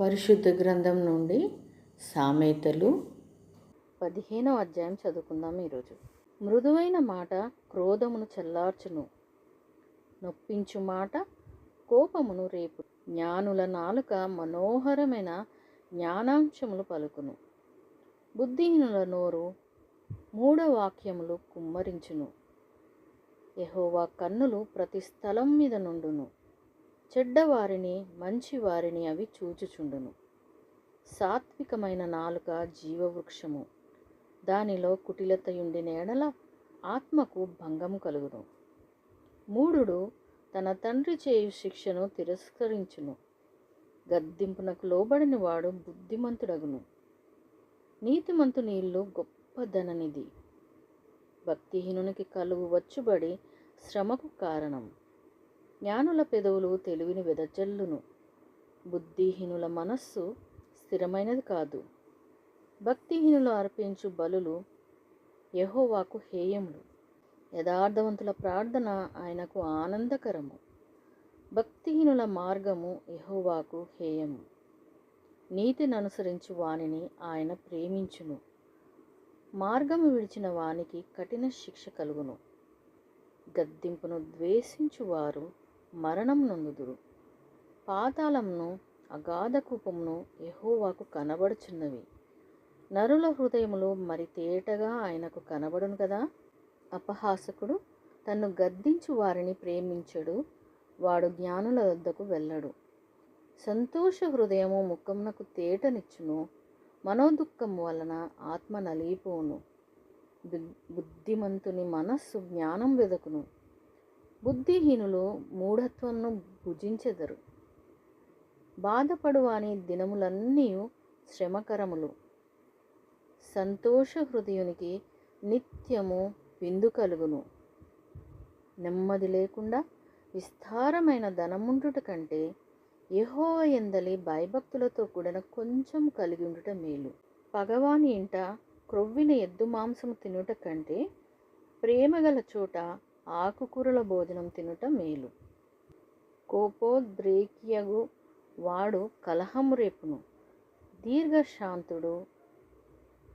పరిశుద్ధ గ్రంథం నుండి సామెతలు. పదిహేనవ అధ్యాయం చదువుకుందాం ఈరోజు. మృదువైన మాట క్రోధమును చల్లార్చును. నొప్పించు మాట కోపమును రేపు. జ్ఞానుల నాలుక మనోహరమైన జ్ఞానాంశములు పలుకును. బుద్ధిహీనుల నోరు మూఢ వాక్యములు కుమ్మరించును. యహోవా కన్నులు ప్రతి స్థలం మీద నుండును. చెడ్డవారిని మంచివారిని అవి చూచుచుండును. సాత్వికమైన నాలుక జీవవృక్షము. దానిలో కుటిలతయుండిన ఎడల ఆత్మకు భంగము కలుగును. మూఢుడు తన తండ్రి చేయు శిక్షను తిరస్కరించును. గద్దింపునకు లోబడిన వాడు బుద్ధిమంతుడగును. నీతిమంతుని ఇల్లు గొప్ప ధననిధి భక్తిహీనునికి కలుగు వచ్చుబడి శ్రమకు కారణం. జ్ఞానుల పెదవులు తెలివిని వెదజల్లును. బుద్ధిహీనుల మనస్సు స్థిరమైనది కాదు. భక్తిహీనులు అర్పించు బలులు యహోవాకు హేయములు. యథార్థవంతుల ప్రార్థన ఆయనకు ఆనందకరము. భక్తిహీనుల మార్గము యహోవాకు హేయము. నీతిని అనుసరించు వానిని ఆయన ప్రేమించును. మార్గము విడిచిన వానికి కఠిన శిక్ష కలుగును. గద్దింపును ద్వేషించు వారు మరణం నొందుదురు. పాతాళంను అగాధ కూపమును ఎహోవాకు కనబడుచున్నవి. నరుల హృదయములు మరి తేటగా ఆయనకు కనబడును కదా? అపహాసకుడు తన్ను గద్దించు వారిని ప్రేమించడు వాడు జ్ఞానుల వద్దకు వెళ్ళడు. సంతోష హృదయము ముఖమునకు తేటనిచ్చును మనోదుఖం వలన ఆత్మ నలిగిపోవును. బుద్ధిమంతుని మనస్సు జ్ఞానం వెదకును. బుద్ధిహీనులు మూఢత్వంను భుజించెదరు. బాధపడువాని దినములన్నీ శ్రమకరములు. సంతోష హృదయునికి నిత్యము విందు కలుగును. నెమ్మది లేకుండా విస్తారమైన ధనముండుట కంటే యహో ఎందలి భయభక్తులతో కూడిన కొంచెం కలిగి ఉండుట మేలు. పగవాని ఇంట క్రొవ్విన ఎద్దు మాంసము తినుట కంటే ప్రేమగల చోట ఆకుకూరల భోజనం తినుట మేలు. కోపోద్రేకియగు వాడు కలహము రేపును. దీర్ఘశాంతుడు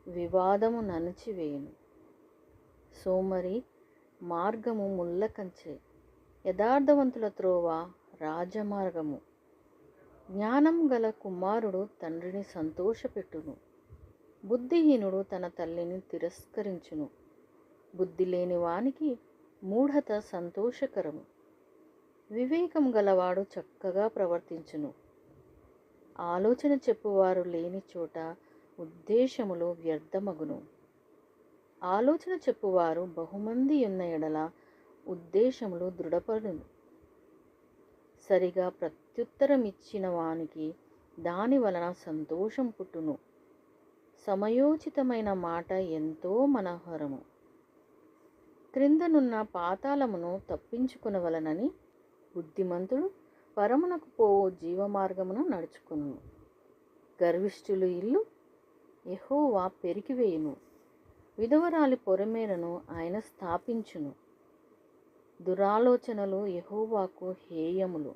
వివాదము నణచివేయును సోమరి మార్గము ముళ్ళకంచే యథార్థవంతుల త్రోవ రాజమార్గము. జ్ఞానం గల కుమారుడు తండ్రిని సంతోషపెట్టును. బుద్ధిహీనుడు తన తల్లిని తిరస్కరించును. బుద్ధి లేని వానికి మూఢత సంతోషకరము. వివేకం గలవాడు చక్కగా ప్రవర్తించును. ఆలోచన చెప్పువారు లేని చోట ఉద్దేశములు వ్యర్థమగును. ఆలోచన చెప్పువారు బహుమంది ఉన్న ఎడల ఉద్దేశములు దృఢపడును. సరిగా ప్రత్యుత్తరం ఇచ్చిన వానికి దాని వలన సంతోషం పుట్టును. సమయోచితమైన మాట ఎంతో మనోహరము. క్రిందనున్న పాతాళమును తప్పించుకునవలనని బుద్ధిమంతుడు పరమునకు పోవు జీవమార్గమును నడుచుకును. గర్విష్ఠులు ఇల్లు ఎహోవా పెరికివేయును విధవరాలి పొరమేరను ఆయన స్థాపించును. దురాలోచనలు యహోవాకు హేయములు.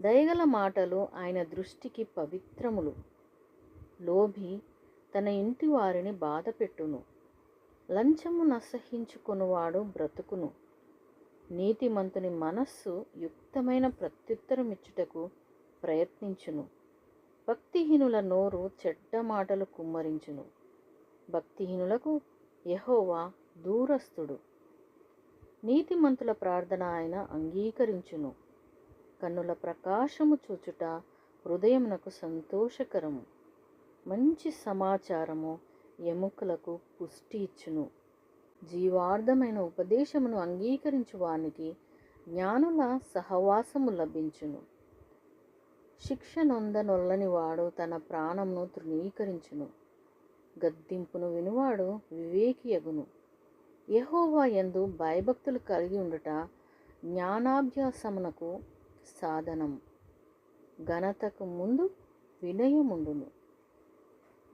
దయగల మాటలు ఆయన దృష్టికి పవిత్రములు. లోభి తన ఇంటి వారిని బాధపెట్టును. లంచము నసహించుకొనువాడు బ్రతుకును. నీతిమంతుని మనస్సు యుక్తమైన ప్రత్యుత్తరం ఇచ్చుటకు ప్రయత్నించును. భక్తిహీనుల నోరు చెడ్డ మాటలు కుమ్మరించును. భక్తిహీనులకు యహోవా దూరస్థుడు. నీతిమంతుల ప్రార్థన ఆయన అంగీకరించును. కన్నుల ప్రకాశము చూచుట హృదయమునకు సంతోషకరము. మంచి సమాచారము ఎముకలకు పుష్టి ఇచ్చును. జీవార్థమైన ఉపదేశమును అంగీకరించు వానికి జ్ఞానుల సహవాసము లభించును. శిక్ష నొందనొల్లని వాడు తన ప్రాణమును తృణీకరించును. గద్దింపును వినువాడు వివేకియగును. యహోవా ఎందు భయభక్తులు కలిగి ఉండుట జ్ఞానాభ్యాసమునకు సాధనం ఘనతకు ముందు వినయముండును.